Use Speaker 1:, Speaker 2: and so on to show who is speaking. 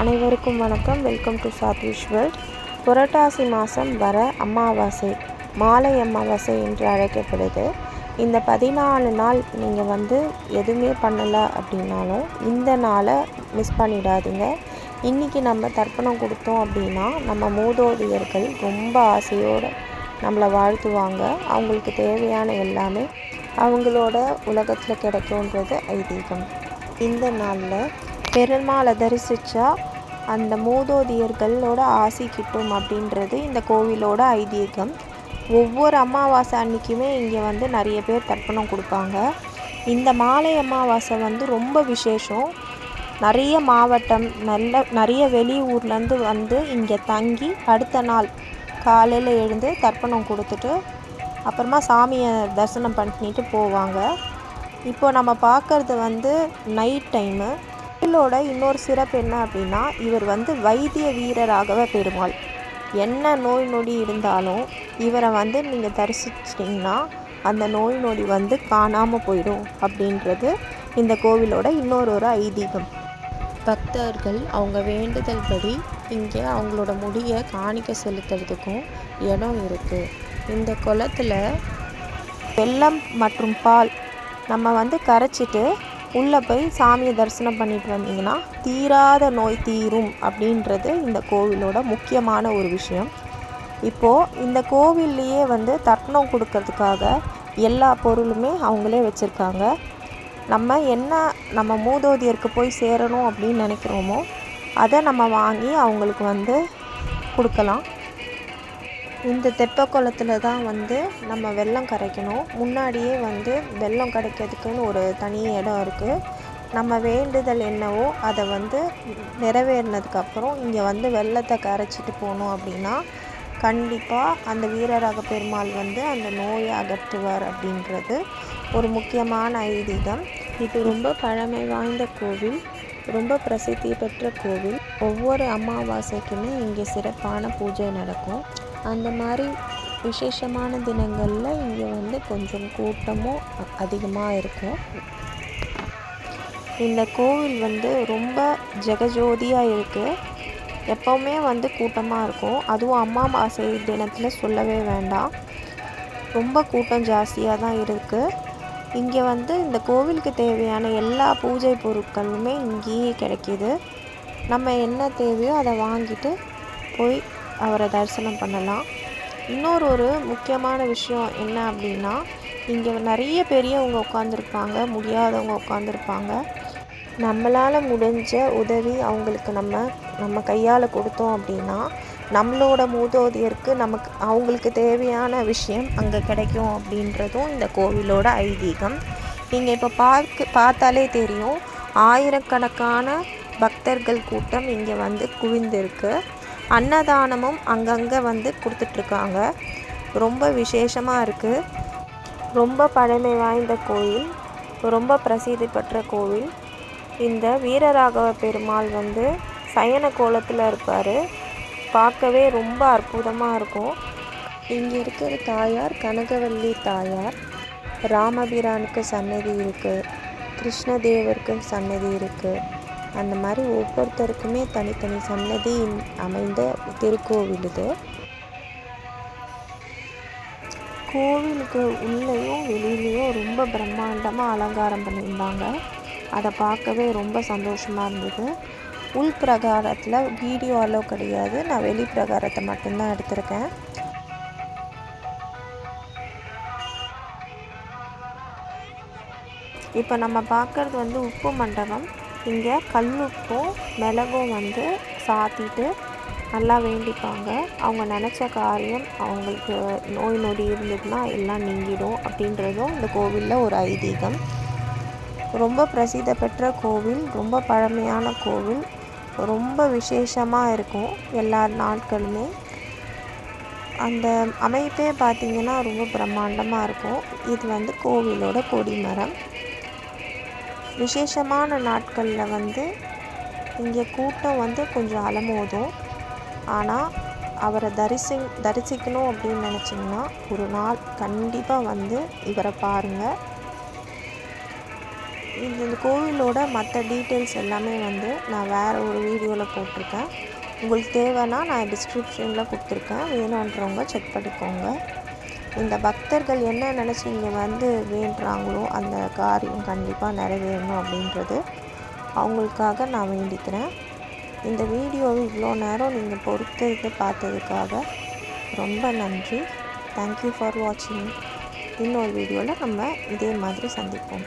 Speaker 1: அனைவருக்கும் வணக்கம். Welcome to Sathvish world Purattasi மாதம் வர அமாவாசை மாலை அமாவாசை என்று அழைக்கப்படுது. இந்த பதினாலு நாள் நீங்கள் வந்து எதுவுமே பண்ணலை அப்படின்னாலும் இந்த நாளை மிஸ் பண்ணிடாதீங்க. இன்றைக்கி நம்ம தர்ப்பணம் கொடுத்தோம் அப்படின்னா நம்ம மூதோதியர்கள் ரொம்ப ஆசையோடு நம்மளை வாழ்த்துவாங்க. அவங்களுக்கு தேவையான எல்லாமே அவங்களோட உலகத்தில் கிடைக்குன்றது ஐதீகம். இந்த நாளில் பெருமாளை தரிசித்தா அந்த மூதோதியர்களோட ஆசி கிட்டும் அப்படின்றது இந்த கோவிலோட ஐதீகம். ஒவ்வொரு அமாவாசை அன்னைக்குமே இங்கே வந்து நிறைய பேர் தர்ப்பணம் கொடுப்பாங்க. இந்த மாலை அமாவாசை வந்து ரொம்ப விசேஷம். நிறைய மாவட்டம் நல்ல நிறைய வெளியூர்லேருந்து வந்து இங்கே தங்கி அடுத்த நாள் காலையில் எழுந்து தர்ப்பணம் கொடுத்துட்டு அப்புறமா சாமியை தரிசனம் பண்ணிட்டு போவாங்க. இப்போ நம்ம பார்க்குறது வந்து நைட் டைமு கோவிலோட இன்னொரு சிறப்பு என்ன அப்படின்னா இவர் வந்து வைத்திய வீரராகவ பெருமாள். என்ன நோய் நொடி இருந்தாலும் இவரை வந்து நீங்கள் தரிசிச்சிட்டிங்கன்னா அந்த நோய் நொடி வந்து காணாமல் போயிடும் அப்படின்றது இந்த கோவிலோட இன்னொரு ஒரு ஐதீகம். பக்தர்கள் அவங்க வேண்டுதல் படி இங்கே அவங்களோட முடியை காணிக்க செலுத்துறதுக்கும் இடம் இருக்குது இந்த குளத்துல வெல்லம் மற்றும் பால் நம்ம வந்து கரைச்சிட்டு உள்ளே போய் சாமியை தரிசனம் பண்ணிட்டு வந்தீங்கன்னா தீராத நோய் தீரும் அப்படின்றது இந்த கோவிலோட முக்கியமான ஒரு விஷயம். இப்போது இந்த கோவில்லையே வந்து தர்ப்பணம் கொடுக்கறதுக்காக எல்லா பொருளுமே அவங்களே வச்சுருக்காங்க. நம்ம என்ன நம்ம மூதோதியருக்கு போய் சேரணும் அப்படின்னு நினைக்கிறோமோ அதை நம்ம வாங்கி அவங்களுக்கு வந்து கொடுக்கலாம். இந்த தெப்ப குளத்துல தான் வந்து நம்ம வெல்லம் கரைக்கணும். முன்னாடியே வந்து வெல்லம் கரைக்கிறதுக்குன்னு ஒரு தனி இடம் இருக்குது நம்ம வேண்டுதல் என்னவோ அதை வந்து நிறைவேறினதுக்கப்புறம் இங்கே வந்து வெள்ளத்தை கரைச்சிட்டு போனோம் அப்படின்னா கண்டிப்பாக அந்த வீரராக பெருமாள் வந்து அந்த நோயை அகற்றுவார் அப்படின்றது ஒரு முக்கியமான ஐதீகம். இது ரொம்ப பழமை வாய்ந்த கோவில் ரொம்ப பிரசித்தி பெற்ற கோவில். ஒவ்வொரு அமாவாசைக்குமே இங்கே சிறப்பான பூஜை நடக்கும். அந்த மாதிரி விசேஷமான தினங்களில் இங்கே வந்து கொஞ்சம் கூட்டமும் அதிகமாக இருக்கும். இந்த கோவில் வந்து ரொம்ப ஜெகஜோதியாக இருக்குது எப்போவுமே வந்து கூட்டமாக இருக்கும். அதுவும் அம்மாவாசை தினத்தில் சொல்லவே வேண்டாம். ரொம்ப கூட்டம் ஜாஸ்தியாக தான் இருக்குது இங்கே வந்து இந்த கோவிலுக்கு தேவையான எல்லா பூஜை பொருட்களுமே இங்கேயே கிடைக்கிது. நம்ம என்ன தேவையோ அதை வாங்கிட்டு போய் அவரை தரிசனம் பண்ணலாம். இன்னொரு ஒரு முக்கியமான விஷயம் என்ன அப்படின்னா இங்கே நிறைய பெரியவங்க உட்காந்துருப்பாங்க முடியாதவங்க உட்காந்துருப்பாங்க நம்மளால் முடிஞ்ச உதவி அவங்களுக்கு நம்ம நம்ம கையால் கொடுத்தோம் அப்படின்னா நம்மளோட மூதோதியருக்கு நமக்கு அவங்களுக்கு தேவையான விஷயம் அங்கே கிடைக்கும் அப்படின்றதும் இந்த கோவிலோட ஐதீகம். நீங்கள் இப்போ பார்க்க பார்த்தாலே தெரியும் ஆயிரக்கணக்கான பக்தர்கள் கூட்டம் இங்கே வந்து குவிந்திருக்கு. அன்னதானமும் அங்கங்கே வந்து கொடுத்துட்ருக்காங்க. ரொம்ப விசேஷமாக இருக்குது ரொம்ப பழமை வாய்ந்த கோயில். ரொம்ப பிரசித்தி பெற்ற கோவில். இந்த வீரராகவ பெருமாள் வந்து சயன கோலத்தில் இருப்பார். பார்க்கவே ரொம்ப அற்புதமாக இருக்கும். இங்கே இருக்கிற தாயார் கனகவல்லி தாயார். ராமபிரானுக்கு சன்னதி இருக்குது கிருஷ்ணதேவருக்கு சன்னதி இருக்குது அந்த மாதிரி ஒவ்வொருத்தருக்குமே தனித்தனி சன்னதி அமைந்த திருக்கோவில் இது கோவிலுக்கு உள்ளேயும் வெளியிலையும் ரொம்ப பிரம்மாண்டமாக அலங்காரம் பண்ணியிருந்தாங்க. அதை பார்க்கவே ரொம்ப சந்தோஷமாக இருந்தது. உள் பிரகாரத்தில் வீடியோ அலோ கிடையாது. நான் வெளி பிரகாரத்தை மட்டும்தான் எடுத்திருக்கேன். இப்போ நம்ம பார்க்குறது வந்து உப்பு மண்டபம். இங்கே கல்லுப்பும் மிளகும் வந்து சாத்திட்டு நல்லா வேண்டிப்பாங்க. அவங்க நினச்ச காரியம் அவங்களுக்கு நோய் நொடி இருந்ததுன்னா எல்லாம் நீங்கிடும் அப்படின்றதும் இந்த கோவிலில் ஒரு ஐதீகம். ரொம்ப பிரசித்தி பெற்ற கோவில் ரொம்ப பழமையான கோவில் ரொம்ப விசேஷமாக இருக்கும் எல்லா நாட்களுமே. அந்த அமைப்பே பார்த்திங்கன்னா ரொம்ப பிரம்மாண்டமாக இருக்கும். இது வந்து கோவிலோட கொடிமரம். விசேஷமான நாட்களில் வந்து இங்கே கூட்டம் வந்து கொஞ்சம் அலமோதும். ஆனால் அவரை தரிசி தரிசிக்கணும் அப்படின்னு நினச்சிங்கன்னா ஒரு நாள் கண்டிப்பாக வந்து இவரை பாருங்கள் இந்த கோவிலோட மற்ற டீட்டெயில்ஸ் எல்லாமே வந்து நான் வேறு ஒரு வீடியோவில் போட்டிருக்கேன். உங்களுக்கு தேவைன்னா நான் டிஸ்கிரிப்ஷனில் கொடுத்துருக்கேன். வேணுன்றவங்க செக் பண்ணிக்கோங்க. இந்த பக்தர்கள் என்ன நினச்சி இங்கே வந்து வேண்டுறாங்களோ அந்த காரியம் கண்டிப்பாக நிறைவேறணும் அப்படின்றது அவங்களுக்காக நான் வேண்டிக்கிறேன். இந்த வீடியோவை இவ்வளோ நேரம் நீங்கள் பொறுத்து பார்த்ததுக்காக ரொம்ப நன்றி. தேங்க்யூ ஃபார் வாட்சிங் இன்னொரு வீடியோவில் நம்ம இதே மாதிரி சந்திப்போம்.